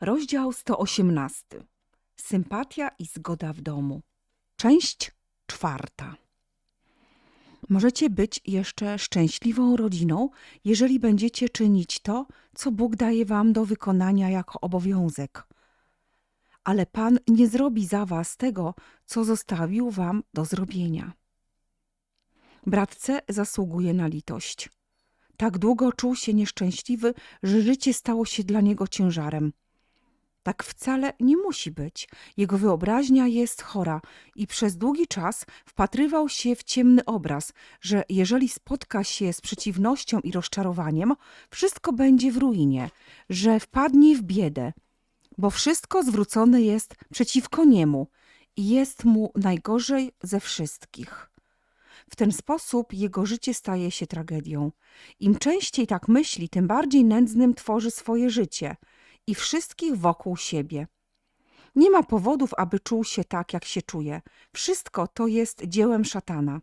Rozdział 118. Sympatia i zgoda w domu. Część czwarta. Możecie być jeszcze szczęśliwą rodziną, jeżeli będziecie czynić to, co Bóg daje wam do wykonania jako obowiązek. Ale Pan nie zrobi za was tego, co zostawił wam do zrobienia. Brat C zasługuje na litość. Tak długo czuł się nieszczęśliwy, że życie stało się dla niego ciężarem. Tak wcale nie musi być. Jego wyobraźnia jest chora i przez długi czas wpatrywał się w ciemny obraz, że jeżeli spotka się z przeciwnością i rozczarowaniem, wszystko będzie w ruinie, że wpadnie w biedę, bo wszystko zwrócone jest przeciwko niemu i jest mu najgorzej ze wszystkich. W ten sposób jego życie staje się tragedią. Im częściej tak myśli, tym bardziej nędznym tworzy swoje życie i wszystkich wokół siebie. Nie ma powodów, aby czuł się tak, jak się czuje. Wszystko to jest dziełem szatana.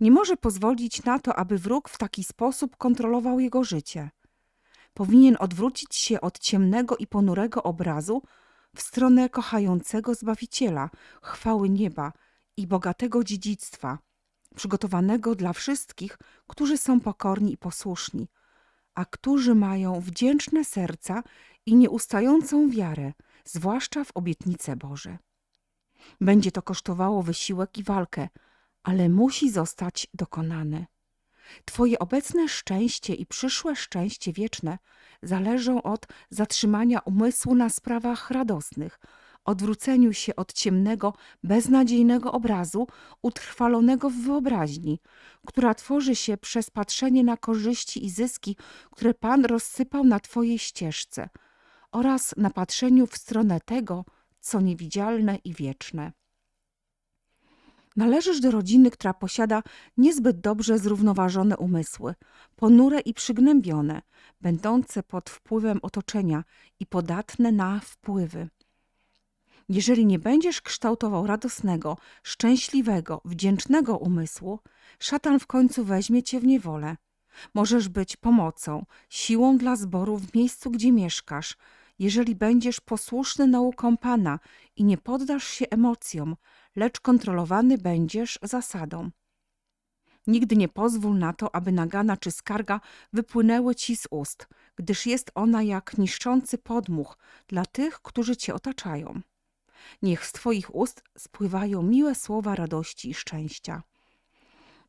Nie może pozwolić na to, aby wróg w taki sposób kontrolował jego życie. Powinien odwrócić się od ciemnego i ponurego obrazu w stronę kochającego Zbawiciela, chwały nieba i bogatego dziedzictwa, przygotowanego dla wszystkich, którzy są pokorni i posłuszni, a którzy mają wdzięczne serca i nieustającą wiarę, zwłaszcza w obietnice Boże. Będzie to kosztowało wysiłek i walkę, ale musi zostać dokonane. Twoje obecne szczęście i przyszłe szczęście wieczne zależą od zatrzymania umysłu na sprawach radosnych, odwróceniu się od ciemnego, beznadziejnego obrazu utrwalonego w wyobraźni, która tworzy się przez patrzenie na korzyści i zyski, które Pan rozsypał na Twojej ścieżce, oraz na patrzeniu w stronę tego, co niewidzialne i wieczne. Należysz do rodziny, która posiada niezbyt dobrze zrównoważone umysły, ponure i przygnębione, będące pod wpływem otoczenia i podatne na wpływy. Jeżeli nie będziesz kształtował radosnego, szczęśliwego, wdzięcznego umysłu, szatan w końcu weźmie cię w niewolę. Możesz być pomocą, siłą dla zboru w miejscu, gdzie mieszkasz, jeżeli będziesz posłuszny naukom Pana i nie poddasz się emocjom, lecz kontrolowany będziesz zasadą. Nigdy nie pozwól na to, aby nagana czy skarga wypłynęły ci z ust, gdyż jest ona jak niszczący podmuch dla tych, którzy cię otaczają. Niech z Twoich ust spływają miłe słowa radości i szczęścia.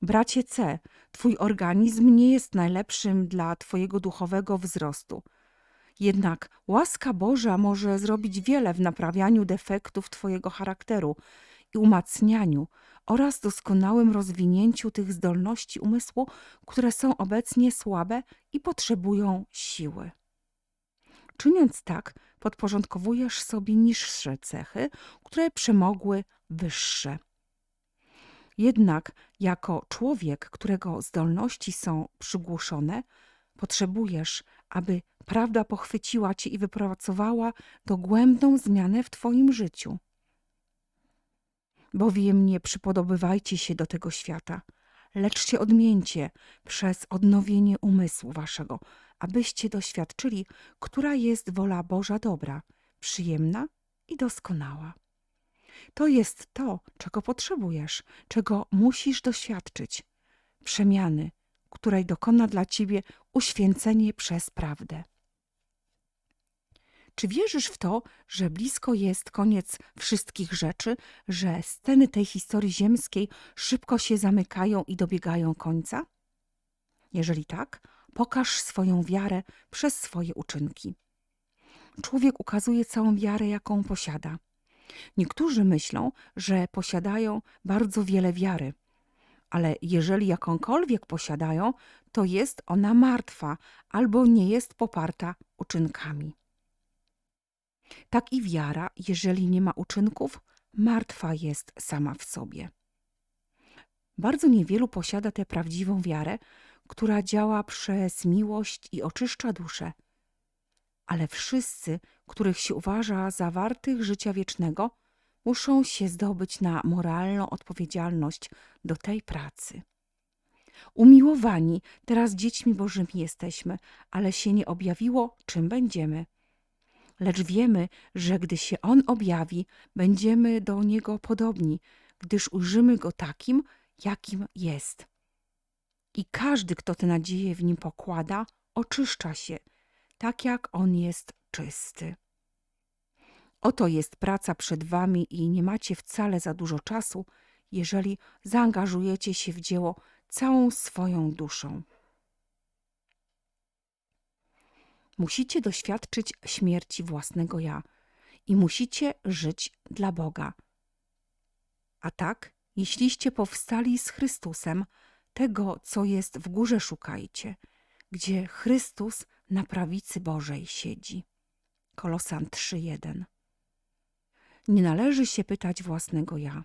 Bracie C, Twój organizm nie jest najlepszym dla Twojego duchowego wzrostu. Jednak łaska Boża może zrobić wiele w naprawianiu defektów Twojego charakteru i umacnianiu oraz doskonałym rozwinięciu tych zdolności umysłu, które są obecnie słabe i potrzebują siły. Czyniąc tak, podporządkowujesz sobie niższe cechy, które przemogły wyższe. Jednak jako człowiek, którego zdolności są przygłuszone, potrzebujesz, aby prawda pochwyciła cię i wypracowała dogłębną zmianę w twoim życiu. Bowiem nie przypodobywajcie się do tego świata, lecz się odmieńcie przez odnowienie umysłu waszego, abyście doświadczyli, która jest wola Boża dobra, przyjemna i doskonała. To jest to, czego potrzebujesz, czego musisz doświadczyć przemiany, której dokona dla ciebie uświęcenie przez prawdę. Czy wierzysz w to, że blisko jest koniec wszystkich rzeczy, że sceny tej historii ziemskiej szybko się zamykają i dobiegają końca? Jeżeli tak, pokaż swoją wiarę przez swoje uczynki. Człowiek ukazuje całą wiarę, jaką posiada. Niektórzy myślą, że posiadają bardzo wiele wiary, ale jeżeli jakąkolwiek posiadają, to jest ona martwa albo nie jest poparta uczynkami. Tak i wiara, jeżeli nie ma uczynków, martwa jest sama w sobie. Bardzo niewielu posiada tę prawdziwą wiarę, która działa przez miłość i oczyszcza duszę. Ale wszyscy, których się uważa za wartych życia wiecznego, muszą się zdobyć na moralną odpowiedzialność do tej pracy. Umiłowani, teraz dziećmi Bożymi jesteśmy, ale się nie objawiło, czym będziemy. lecz wiemy, że gdy się On objawi, będziemy do Niego podobni, gdyż ujrzymy Go takim, jakim jest. I każdy, kto tę nadzieję w Nim pokłada, oczyszcza się, tak jak On jest czysty. Oto jest praca przed Wami i nie macie wcale za dużo czasu, jeżeli zaangażujecie się w dzieło całą swoją duszą. Musicie doświadczyć śmierci własnego ja i musicie żyć dla Boga. A tak, jeśliście powstali z Chrystusem, tego, co jest w górze, szukajcie, gdzie Chrystus na prawicy Bożej siedzi. Kolosan 3:1. Nie należy się pytać własnego ja.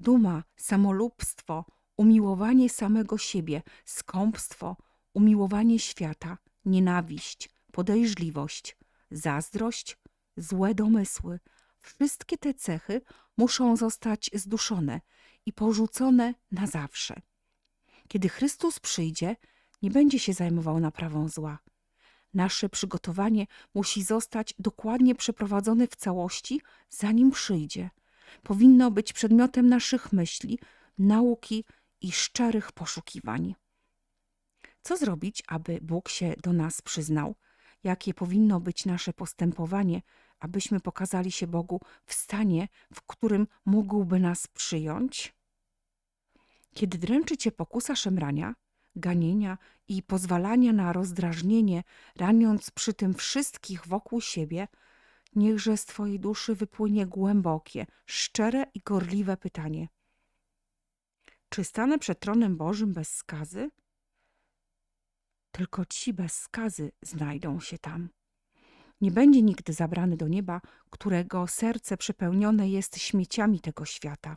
Duma, samolubstwo, umiłowanie samego siebie, skąpstwo, umiłowanie świata, nienawiść, podejrzliwość, zazdrość, złe domysły. Wszystkie te cechy muszą zostać zduszone i porzucone na zawsze. Kiedy Chrystus przyjdzie, nie będzie się zajmował naprawą zła. Nasze przygotowanie musi zostać dokładnie przeprowadzone w całości, zanim przyjdzie. Powinno być przedmiotem naszych myśli, nauki i szczerych poszukiwań. Co zrobić, aby Bóg się do nas przyznał? Jakie powinno być nasze postępowanie, abyśmy pokazali się Bogu w stanie, w którym mógłby nas przyjąć? Kiedy dręczy cię pokusa szemrania, ganienia i pozwalania na rozdrażnienie, raniąc przy tym wszystkich wokół siebie, niechże z twojej duszy wypłynie głębokie, szczere i gorliwe pytanie. Czy stanę przed tronem Bożym bez skazy? Tylko ci bez skazy znajdą się tam. Nie będzie nigdy zabrany do nieba, którego serce przepełnione jest śmieciami tego świata.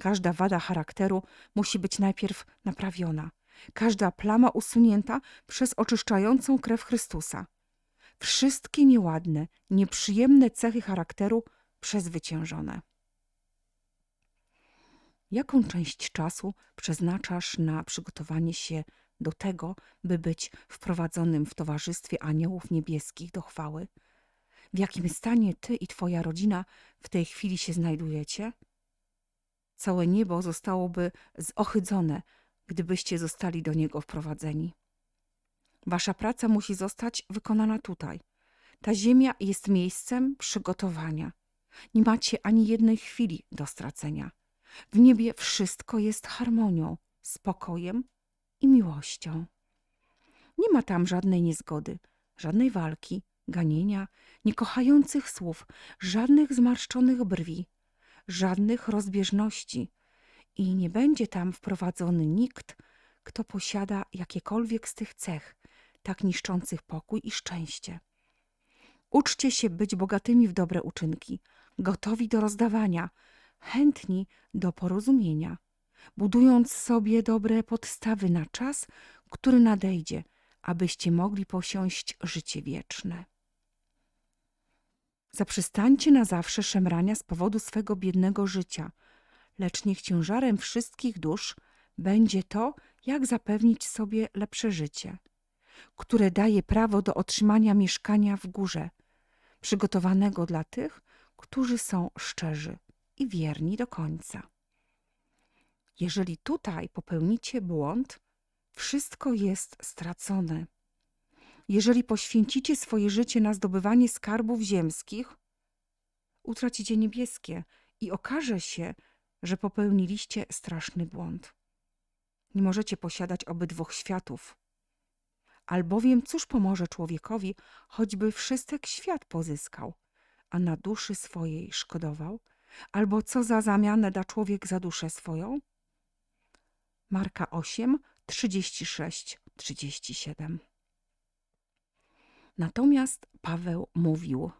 Każda wada charakteru musi być najpierw naprawiona, każda plama usunięta przez oczyszczającą krew Chrystusa. Wszystkie nieładne, nieprzyjemne cechy charakteru przezwyciężone. Jaką część czasu przeznaczasz na przygotowanie się do tego, by być wprowadzonym w towarzystwie aniołów niebieskich do chwały? W jakim stanie ty i twoja rodzina w tej chwili się znajdujecie? Całe niebo zostałoby zohydzone, gdybyście zostali do niego wprowadzeni. Wasza praca musi zostać wykonana tutaj. Ta ziemia jest miejscem przygotowania. Nie macie ani jednej chwili do stracenia. W niebie wszystko jest harmonią, spokojem i miłością. Nie ma tam żadnej niezgody, żadnej walki, ganienia, niekochających słów, żadnych zmarszczonych brwi, żadnych rozbieżności i nie będzie tam wprowadzony nikt, kto posiada jakiekolwiek z tych cech, tak niszczących pokój i szczęście. Uczcie się być bogatymi w dobre uczynki, gotowi do rozdawania, chętni do porozumienia, budując sobie dobre podstawy na czas, który nadejdzie, abyście mogli posiąść życie wieczne. Zaprzestańcie na zawsze szemrania z powodu swego biednego życia, lecz niech ciężarem wszystkich dusz będzie to, jak zapewnić sobie lepsze życie, które daje prawo do otrzymania mieszkania w górze, przygotowanego dla tych, którzy są szczerzy i wierni do końca. Jeżeli tutaj popełnicie błąd, wszystko jest stracone. Jeżeli poświęcicie swoje życie na zdobywanie skarbów ziemskich, utracicie niebieskie i okaże się, że popełniliście straszny błąd. Nie możecie posiadać obydwóch światów. Albowiem cóż pomoże człowiekowi, choćby wszystek świat pozyskał, a na duszy swojej szkodował? Albo co za zamianę da człowiek za duszę swoją? Marka 8, 36, 37. Natomiast Paweł mówił: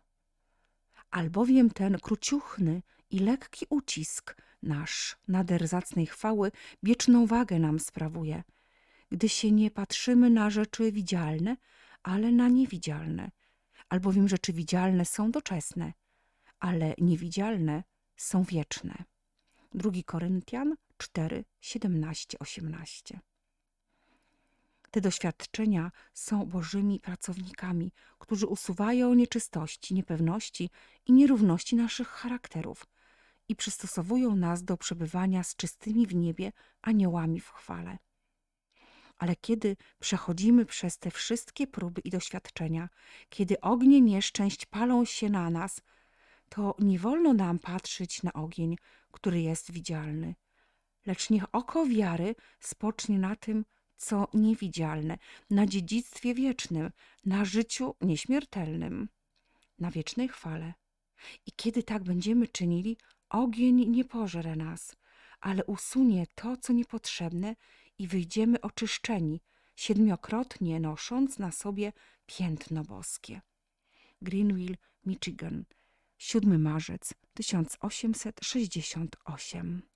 Albowiem ten króciuchny i lekki ucisk nasz nader zacnej chwały wieczną wagę nam sprawuje, gdy się nie patrzymy na rzeczy widzialne, ale na niewidzialne, albowiem rzeczy widzialne są doczesne, ale niewidzialne są wieczne. 2 Koryntian 4, 17, 18. Te doświadczenia są bożymi pracownikami, którzy usuwają nieczystości, niepewności i nierówności naszych charakterów i przystosowują nas do przebywania z czystymi w niebie aniołami w chwale. Ale kiedy przechodzimy przez te wszystkie próby i doświadczenia, kiedy ognie nieszczęść palą się na nas, to nie wolno nam patrzeć na ogień, który jest widzialny, lecz niech oko wiary spocznie na tym, co niewidzialne, na dziedzictwie wiecznym, na życiu nieśmiertelnym, na wiecznej chwale. I kiedy tak będziemy czynili, ogień nie pożre nas, ale usunie to, co niepotrzebne i wyjdziemy oczyszczeni, siedmiokrotnie nosząc na sobie piętno boskie. Greenville, Michigan, 7 marzec 1868